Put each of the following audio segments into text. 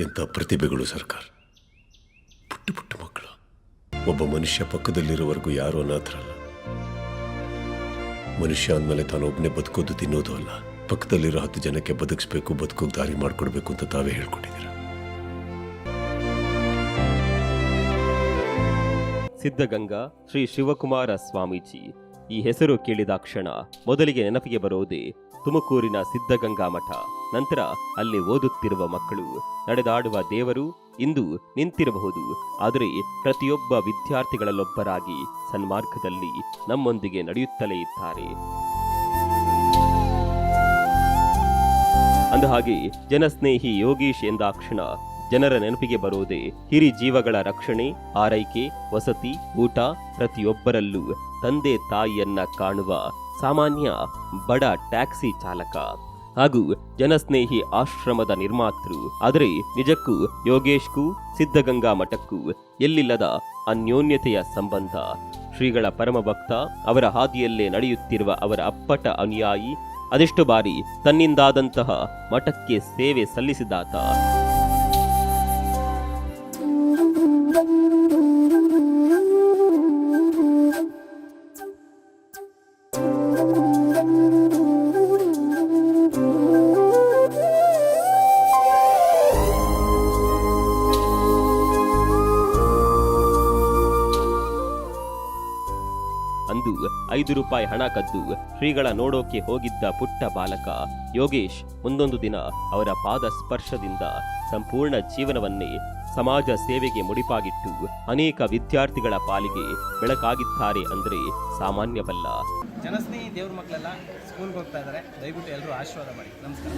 ಎಂಥ ಪ್ರತಿಭೆಗಳು ಸರ್ಕಾರ? ಪುಟ್ಟ ಪುಟ್ಟ ಮಕ್ಕಳು. ಒಬ್ಬ ಮನುಷ್ಯ ಪಕ್ಕದಲ್ಲಿರೋವರೆಗೂ ಯಾರು ಅನಾಥರಲ್ಲ. ಮನುಷ್ಯ ಅಂದಮೇಲೆ ತಾನು ಒಬ್ಬನೇ ಬದುಕೋದು ತಿನ್ನೋದು ಅಲ್ಲ. ಪಕ್ಕದಲ್ಲಿರೋ ಹತ್ತು ಜನಕ್ಕೆ ಬದುಕಿಸ್ಬೇಕು, ಬದುಕೋಕೆ ದಾರಿ ಮಾಡಿಕೊಡ್ಬೇಕು ಅಂತ ತಾವೇ ಹೇಳ್ಕೊಟ್ಟಿದ್ದೀರ ಸಿದ್ಧಗಂಗಾ, ಶ್ರೀ ಶಿವಕುಮಾರ ಸ್ವಾಮೀಜಿ. ಈ ಹೆಸರು ಕೇಳಿದಾಕ್ಷಣ ಮೊದಲಿಗೆ ನೆನಪಿಗೆ ಬರೋದೇ ತುಮಕೂರಿನ ಸಿದ್ಧಗಂಗಾ ಮಠ. ನಂತರ ಅಲ್ಲಿ ಓದುತ್ತಿರುವ ಮಕ್ಕಳು, ನಡೆದಾಡುವ ದೇವರು ಇಂದು ನಿಂತಿರಬಹುದು. ಆದರೆ ಪ್ರತಿಯೊಬ್ಬ ವಿದ್ಯಾರ್ಥಿಗಳಲ್ಲೊಬ್ಬರಾಗಿ ಸನ್ಮಾರ್ಗದಲ್ಲಿ ನಮ್ಮೊಂದಿಗೆ ನಡೆಯುತ್ತಲೇ ಇದ್ದಾರೆ. ಅಂದಹಾಗೆ, ಜನಸ್ನೇಹಿ ಯೋಗೀಶ್ ಎಂದಾಕ್ಷಣ, ಜನರ ನೆನಪಿಗೆ ಬರೋದೇ ಹಿರಿ ಜೀವಗಳ ರಕ್ಷಣೆ, ಆರೈಕೆ, ವಸತಿ, ಊಟ ಪ್ರತಿಯೊಬ್ಬರಲ್ಲೂ ತಂದೆ ತಾಯಿಯನ್ನ ಕಾಣುವ ಸಾಮಾನ್ಯ ಬಡ ಟ್ಯಾಕ್ಸಿ ಚಾಲಕ. ಹಾಗೂ ಜನಸ್ನೇಹಿ ಆಶ್ರಮದ ನಿರ್ಮಾತೃ. ಆದರೆ ನಿಜಕ್ಕೂ ಯೋಗೇಶ್ಗೂ, ಸಿದ್ಧಗಂಗಾ ಮಠಕ್ಕೂ ಎಲ್ಲಿಲ್ಲದ ಅನ್ಯೋನ್ಯತೆಯ ಸಂಬಂಧ. ಶ್ರೀಗಳ ಪರಮಭಕ್ತ, ಅವರ ಹಾದಿಯಲ್ಲೇ ನಡೆಯುತ್ತಿರುವ ಅವರ ಅಪ್ಪಟ ಅನುಯಾಯಿ, ಅದೆಷ್ಟು ಬಾರಿ ತನ್ನಿಂದಾದಂತಹ ಮಠಕ್ಕೆ ಸೇವೆ ಸಲ್ಲಿಸಿದಾತ. ಅಂದು ಐದು ರೂಪಾಯಿ ಹಣ ಕದ್ದು ಶ್ರೀಗಳ ನೋಡೋಕೆ ಹೋಗಿದ್ದ ಪುಟ್ಟ ಬಾಲಕ ಯೋಗೇಶ್ ಮುಂದೊಂದು ದಿನ ಅವರ ಪಾದ ಸ್ಪರ್ಶದಿಂದ ಸಂಪೂರ್ಣ ಜೀವನವನ್ನೇ ಸಮಾಜ ಸೇವೆಗೆ ಮುಡಿಪಾಗಿಟ್ಟು ಅನೇಕ ವಿದ್ಯಾರ್ಥಿಗಳ ಪಾಲಿಗೆ ಬೆಳಕಾಗಿದ್ದಾರೆ ಅಂದರೆ ಸಾಮಾನ್ಯವಲ್ಲ. ಜನಸ್ನೇಹಿ ದೇವ್ರ ಮಕ್ಕಳೆಲ್ಲ ಸ್ಕೂಲ್ಗೆ ಹೋಗ್ತಾ ಇದ್ದಾರೆ ದಯವಿಟ್ಟು ಎಲ್ಲರೂ ಆಶೀರ್ವಾದ ಮಾಡಿ. ನಮಸ್ಕಾರ.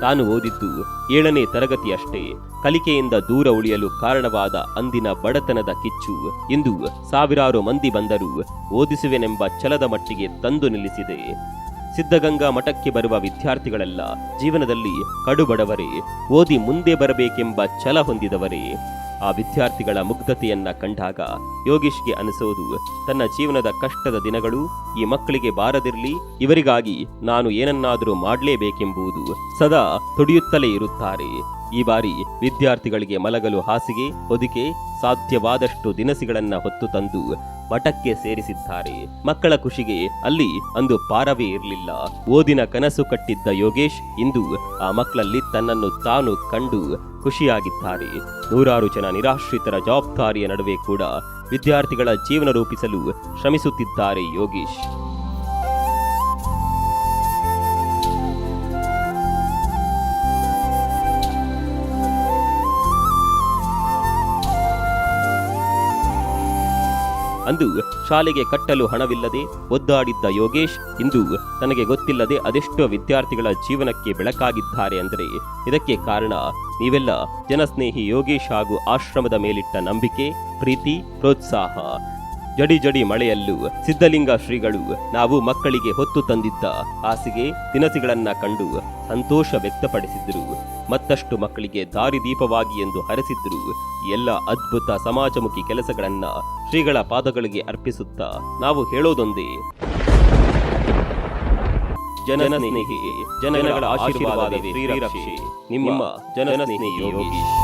ತಾನು ಓದಿದ್ದು ಏಳನೇ ತರಗತಿಯಷ್ಟೇ. ಕಲಿಕೆಯಿಂದ ದೂರ ಉಳಿಯಲು ಕಾರಣವಾದ ಅಂದಿನ ಬಡತನದ ಕಿಚ್ಚು ಇಂದು ಸಾವಿರಾರು ಮಂದಿ ಬಂದರೂ ಓದಿಸುವೆನೆಂಬ ಛಲದ ಮಟ್ಟಿಗೆ ತಂದು ನಿಲ್ಲಿಸಿದೆ. ಸಿದ್ಧಗಂಗಾ ಮಠಕ್ಕೆ ಬರುವ ವಿದ್ಯಾರ್ಥಿಗಳೆಲ್ಲ ಜೀವನದಲ್ಲಿ ಕಡುಬಡವರೇ, ಓದಿ ಮುಂದೆ ಬರಬೇಕೆಂಬ ಛಲ ಹೊಂದಿದವರೇ. ಆ ವಿದ್ಯಾರ್ಥಿಗಳ ಮುಗ್ಧತೆಯನ್ನ ಕಂಡಾಗ ಯೋಗೀಶ್ಗೆ ಅನಿಸೋದು, ತನ್ನ ಜೀವನದ ಕಷ್ಟದ ದಿನಗಳು ಈ ಮಕ್ಕಳಿಗೆ ಬಾರದಿರಲಿ, ಇವರಿಗಾಗಿ ನಾನು ಏನನ್ನಾದರೂ ಮಾಡಲೇಬೇಕೆಂಬುದು ಸದಾ ತುಡಿಯುತ್ತಲೇ ಇರುತ್ತಾರೆ. ಈ ಬಾರಿ ವಿದ್ಯಾರ್ಥಿಗಳಿಗೆ ಮಲಗಲು ಹಾಸಿಗೆ, ಹೊದಿಕೆ ಸಾಧ್ಯವಾದಷ್ಟು ದಿನಸಿಗಳನ್ನು ಹೊತ್ತು ತಂದು ಮಠಕ್ಕೆ ಸೇರಿಸಿದ್ದಾರೆ. ಮಕ್ಕಳ ಖುಷಿಗೆ ಅಲ್ಲಿ ಅಂದು ಪಾರವೇ ಇರಲಿಲ್ಲ. ಓದಿನ ಕನಸು ಕಟ್ಟಿದ್ದ ಯೋಗೇಶ್ ಇಂದು ಆ ಮಕ್ಕಳಲ್ಲಿ ತನ್ನನ್ನು ತಾನು ಕಂಡು ಖುಷಿಯಾಗಿದ್ದಾರೆ. ನೂರಾರು ಜನ ನಿರಾಶ್ರಿತರ ಜವಾಬ್ದಾರಿಯ ನಡುವೆ ಕೂಡ ವಿದ್ಯಾರ್ಥಿಗಳ ಜೀವನ ರೂಪಿಸಲು ಶ್ರಮಿಸುತ್ತಿದ್ದಾರೆ ಯೋಗೇಶ್. ಅಂದು ಶಾಲೆಗೆ ಕಟ್ಟಲು ಹಣವಿಲ್ಲದೆ ಒದ್ದಾಡಿದ್ದ ಯೋಗೇಶ್ ಇಂದು ತನಗೆ ಗೊತ್ತಿಲ್ಲದೆ ಅದೆಷ್ಟೋ ವಿದ್ಯಾರ್ಥಿಗಳ ಜೀವನಕ್ಕೆ ಬೆಳಕಾಗಿದ್ದಾರೆ ಅಂದರೆ ಇದಕ್ಕೆ ಕಾರಣ ನೀವೆಲ್ಲ ಜನಸ್ನೇಹಿ ಯೋಗೇಶ್ ಹಾಗೂ ಆಶ್ರಮದ ಮೇಲಿಟ್ಟ ನಂಬಿಕೆ, ಪ್ರೀತಿ, ಪ್ರೋತ್ಸಾಹ. ಜಡಿ ಜಡಿ ಮಳೆಯಲ್ಲೂ ಸಿದ್ಧಲಿಂಗ ಶ್ರೀಗಳು ನಾವು ಮಕ್ಕಳಿಗೆ ಹೊತ್ತು ತಂದಿದ್ದ ಹಾಸಿಗೆ ದಿನಸಿಗಳನ್ನ ಕಂಡು ಸಂತೋಷ ವ್ಯಕ್ತಪಡಿಸಿದ್ರು. ಮತ್ತಷ್ಟು ಮಕ್ಕಳಿಗೆ ದಾರಿದೀಪವಾಗಿ ಎಂದು ಹರಸಿದ್ರು ಎಲ್ಲ ಅದ್ಭುತ ಸಮಾಜಮುಖಿ ಕೆಲಸಗಳನ್ನ ಶ್ರೀಗಳ ಪಾದಗಳಿಗೆ ಅರ್ಪಿಸುತ್ತಾ ನಾವು ಹೇಳೋದೊಂದೇ. ಜನನ ಸ್ನೇಹಿ ಜನಗಳ ಆಶೀರ್ವಾದವೇ ನಿಮ್ಮ ಜನಸ್ನೇಹಿ ಯೋಗೀಶ್.